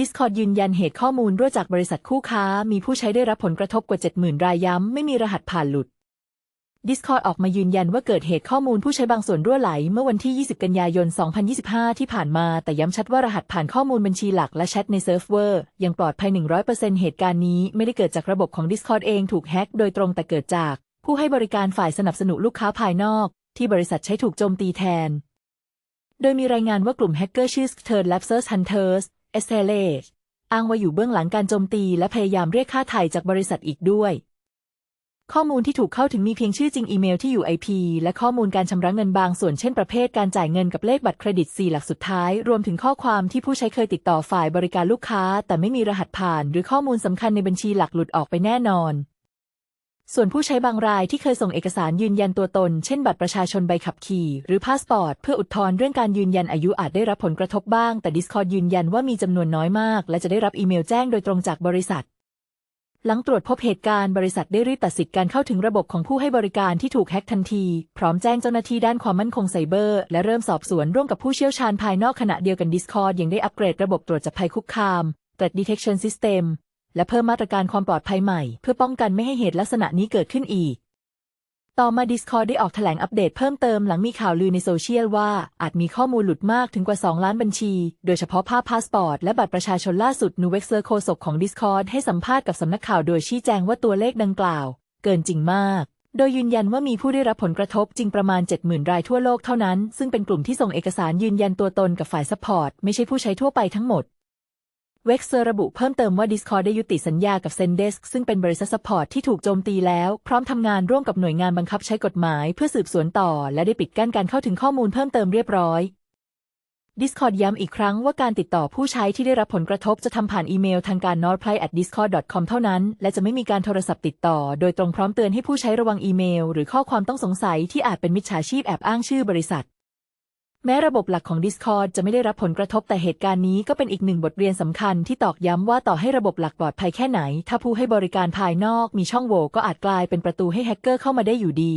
Discord ยืนยันเหตุข้อมูลรั่วจากบริษัทคู่ค้า มีผู้ใช้ได้รับผลกระทบกว่า 70,000 รายย้ำ ไม่มีรหัสผ่านหลุด Discord ออกมายืนยันว่าเกิดเหตุข้อมูลผู้ใช้บางส่วนรั่วไหล เมื่อวันที่ 20 กันยายน 2025 ที่ผ่านมา แต่ย้ำชัดว่ารหัสผ่านข้อมูลบัญชีหลักและแชทในเซิร์ฟเวอร์ ยังปลอดภัย 100%เหตุการณ์นี้ไม่ได้เกิดจากระบบของ Discord เองถูกแฮ็กโดยตรงแต่เกิดจาก ผู้ให้บริการฝ่ายสนับสนุนลูกค้าภายนอก ที่บริษัทใช้ถูกโจมตีแทน โดยมีรายงานว่ากลุ่มแฮกเกอร์ชื่อ Turn Lapsus Hunters เอสเทเลสอ้างว่าอยู่เบื้องหลังการโจมตีและพยายามเรียกค่าไถ่จากบริษัทอีกด้วย ข้อมูลที่ถูกเข้าถึงมีเพียงชื่อจริงอีเมลที่อยู่ IP และข้อมูลการชำระเงินบางส่วนเช่นประเภทการจ่ายเงินกับเลขบัตรเครดิต 4 หลักสุดท้าย รวมถึงข้อความที่ผู้ใช้เคยติดต่อฝ่ายบริการลูกค้า แต่ไม่มีรหัสผ่าน หรือข้อมูลสำคัญในบัญชีหลักหลุดออกไปแน่นอน ส่วนผู้ใช้บางรายที่เคยส่งเอกสารยืนยันตัวตน เช่นบัตรประชาชนใบขับขี่ หรือพาสปอร์ต เพื่ออุทธรณ์เรื่องการยืนยันอายุอาจได้รับผลกระทบบ้าง แต่ Discord ยืนยันว่ามีจำนวนน้อยมาก และจะได้รับอีเมลแจ้งโดยตรงจากบริษัท หลังตรวจพบเหตุการณ์บริษัทได้รีบตัดสิทธิ์การเข้าถึงระบบของผู้ให้บริการที่ถูกแฮ็กทันที พร้อมแจ้งเจ้าหน้าที่ด้านความมั่นคงไซเบอร์ และเริ่มสอบสวนร่วมกับผู้เชี่ยวชาญภายนอกขณะเดียวกัน Discord ยังได้อัปเกรดระบบตรวจจับภัยคุกคาม Threat Detection System และเพิ่มมาตรการความปลอดภัยใหม่ เพื่อป้องกันไม่ให้เหตุลักษณะนี้เกิดขึ้นอีก ต่อมา Discord ได้ออกแถลงอัปเดตเพิ่มเติมหลังมีข่าวลือในโซเชียลว่าอาจมีข้อมูลหลุดมากถึงกว่า 2 ล้านบัญชี โดยเฉพาะภาพพาสปอร์ตและบัตรประชาชนล่าสุดนูเว็กเซอร์โคศกของ Discord ให้สัมภาษณ์กับสำนักข่าวโดยชี้แจงว่าตัวเลขดังกล่าว เกินจริงมากโดยยืนยันว่ามีผู้ได้รับผลกระทบจริงประมาณ 70,000 รายทั่วโลกเท่านั้น ซึ่งเป็นกลุ่มที่ส่งเอกสารยืนยันตัวตนกับฝ่ายซัพพอร์ต ไม่ใช่ผู้ใช้ทั่วไปทั้งหมด เว็กเซอร์ระบุเพิ่มเติมว่า Discord ได้ยุติสัญญากับ Zendesk ซึ่งเป็นบริษัทซัพพอร์ตที่ถูกโจมตีแล้ว พร้อมทำงานร่วมกับหน่วยงานบังคับใช้กฎหมายเพื่อสืบสวนต่อ และได้ปิดกั้นการเข้าถึงข้อมูลเพิ่มเติมเรียบร้อย Discord ย้ำอีกครั้งว่าการติดต่อผู้ใช้ที่ได้รับผลกระทบจะทำผ่านอีเมลทางการ nordplay at discord.com เท่านั้น และจะไม่มีการโทรศัพท์ติดต่อ โดยตรงพร้อมเตือนให้ผู้ใช้ระวังอีเมล หรือข้อความต้องสงสัยที่อาจเป็นมิจฉาชีพแอบอ้างชื่อบริษัท แม้ระบบหลักของ Discord จะไม่ได้รับผลกระทบแต่เหตุการณ์นี้ก็เป็นอีกหนึ่งบทเรียนสำคัญที่ตอกย้ำว่าต่อให้ระบบหลักปลอดภัยแค่ไหน ถ้าผู้ให้บริการภายนอกมีช่องโหว่ก็อาจกลายเป็นประตูให้แฮกเกอร์เข้ามาได้อยู่ดี